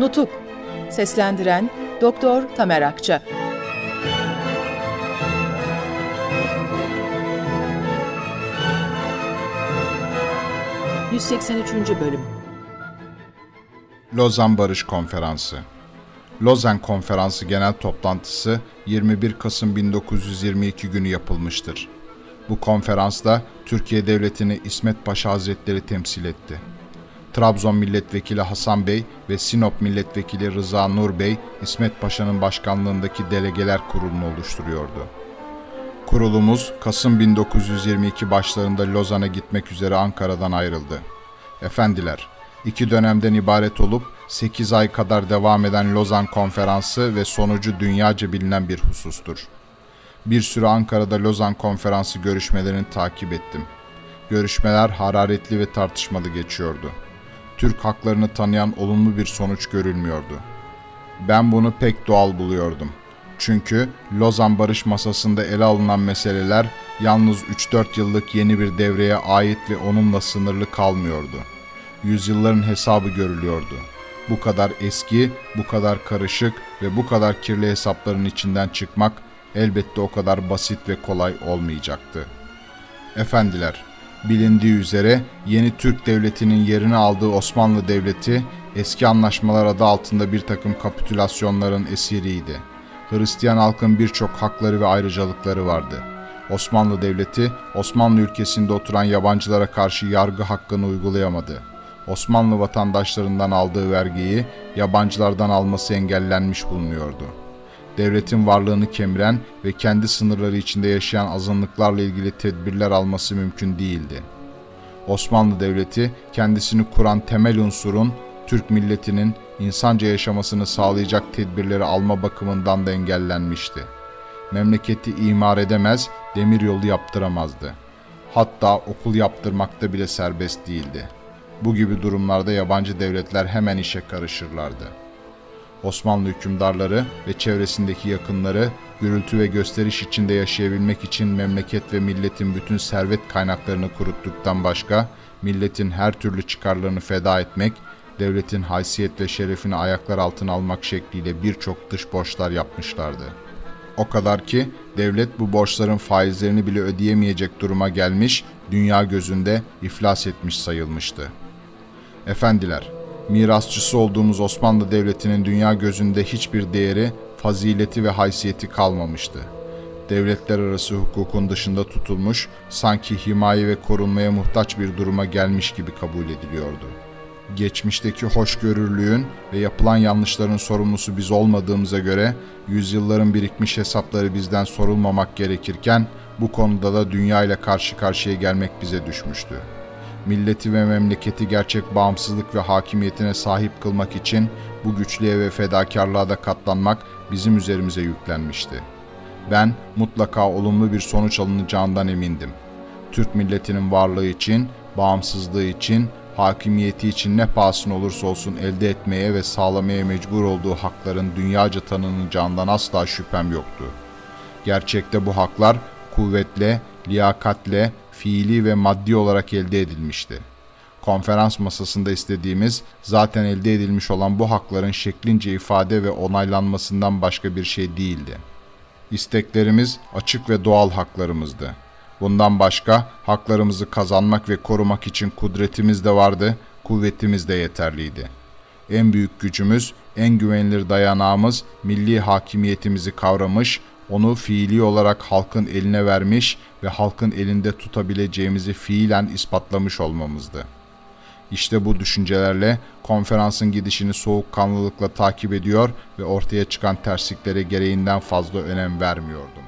Nutuk Seslendiren Doktor Tamer Akça 183. Bölüm Lozan Barış Konferansı Lozan Konferansı genel toplantısı 21 Kasım 1922 günü yapılmıştır. Bu konferansta Türkiye Devleti'ni İsmet Paşa Hazretleri temsil etti. Trabzon Milletvekili Hasan Bey ve Sinop Milletvekili Rıza Nur Bey, İsmet Paşa'nın başkanlığındaki delegeler kurulunu oluşturuyordu. Kurulumuz Kasım 1922 başlarında Lozan'a gitmek üzere Ankara'dan ayrıldı. Efendiler, iki dönemden ibaret olup 8 ay kadar devam eden Lozan Konferansı ve sonucu dünyaca bilinen bir husustur. Bir süre Ankara'da Lozan Konferansı görüşmelerini takip ettim. Görüşmeler hararetli ve tartışmalı geçiyordu. Türk haklarını tanıyan olumlu bir sonuç görülmüyordu. Ben bunu pek doğal buluyordum. Çünkü Lozan Barış Masası'nda ele alınan meseleler yalnız 3-4 yıllık yeni bir devreye ait ve onunla sınırlı kalmıyordu. Yüzyılların hesabı görülüyordu. Bu kadar eski, bu kadar karışık ve bu kadar kirli hesapların içinden çıkmak elbette o kadar basit ve kolay olmayacaktı. Efendiler, bilindiği üzere yeni Türk Devleti'nin yerini aldığı Osmanlı Devleti eski anlaşmalar adı altında bir takım kapitülasyonların esiriydi. Hristiyan halkın birçok hakları ve ayrıcalıkları vardı. Osmanlı Devleti, Osmanlı ülkesinde oturan yabancılara karşı yargı hakkını uygulayamadı. Osmanlı vatandaşlarından aldığı vergiyi yabancılardan alması engellenmiş bulunuyordu. Devletin varlığını kemiren ve kendi sınırları içinde yaşayan azınlıklarla ilgili tedbirler alması mümkün değildi. Osmanlı Devleti kendisini kuran temel unsurun Türk milletinin insanca yaşamasını sağlayacak tedbirleri alma bakımından da engellenmişti. Memleketi imar edemez, demiryolu yaptıramazdı. Hatta okul yaptırmakta bile serbest değildi. Bu gibi durumlarda yabancı devletler hemen işe karışırlardı. Osmanlı hükümdarları ve çevresindeki yakınları gürültü ve gösteriş içinde yaşayabilmek için memleket ve milletin bütün servet kaynaklarını kuruttuktan başka milletin her türlü çıkarlarını feda etmek, devletin haysiyet ve şerefini ayaklar altına almak şekliyle birçok dış borçlar yapmışlardı. O kadar ki devlet bu borçların faizlerini bile ödeyemeyecek duruma gelmiş, dünya gözünde iflas etmiş sayılmıştı. Efendiler, mirasçısı olduğumuz Osmanlı Devleti'nin dünya gözünde hiçbir değeri, fazileti ve haysiyeti kalmamıştı. Devletler arası hukukun dışında tutulmuş, sanki himaye ve korunmaya muhtaç bir duruma gelmiş gibi kabul ediliyordu. Geçmişteki hoşgörülüğün ve yapılan yanlışların sorumlusu biz olmadığımıza göre yüzyılların birikmiş hesapları bizden sorulmamak gerekirken bu konuda da dünya ile karşı karşıya gelmek bize düşmüştü milleti ve memleketi gerçek bağımsızlık ve hakimiyetine sahip kılmak için bu güçlüğe ve fedakarlığa da katlanmak bizim üzerimize yüklenmişti. Ben mutlaka olumlu bir sonuç alınacağından emindim. Türk milletinin varlığı için, bağımsızlığı için, hakimiyeti için ne pahasına olursa olsun elde etmeye ve sağlamaya mecbur olduğu hakların dünyaca tanınacağından asla şüphem yoktu. Gerçekte bu haklar kuvvetle, liyakatle, fiili ve maddi olarak elde edilmişti. Konferans masasında istediğimiz zaten elde edilmiş olan bu hakların şeklince ifade ve onaylanmasından başka bir şey değildi. İsteklerimiz açık ve doğal haklarımızdı. Bundan başka haklarımızı kazanmak ve korumak için kudretimiz de vardı, kuvvetimiz de yeterliydi. En büyük gücümüz, en güvenilir dayanağımız milli hakimiyetimizi kavramış, onu fiili olarak halkın eline vermiş ve halkın elinde tutabileceğimizi fiilen ispatlamış olmamızdı. İşte bu düşüncelerle konferansın gidişini soğukkanlılıkla takip ediyor ve ortaya çıkan tersliklere gereğinden fazla önem vermiyordum.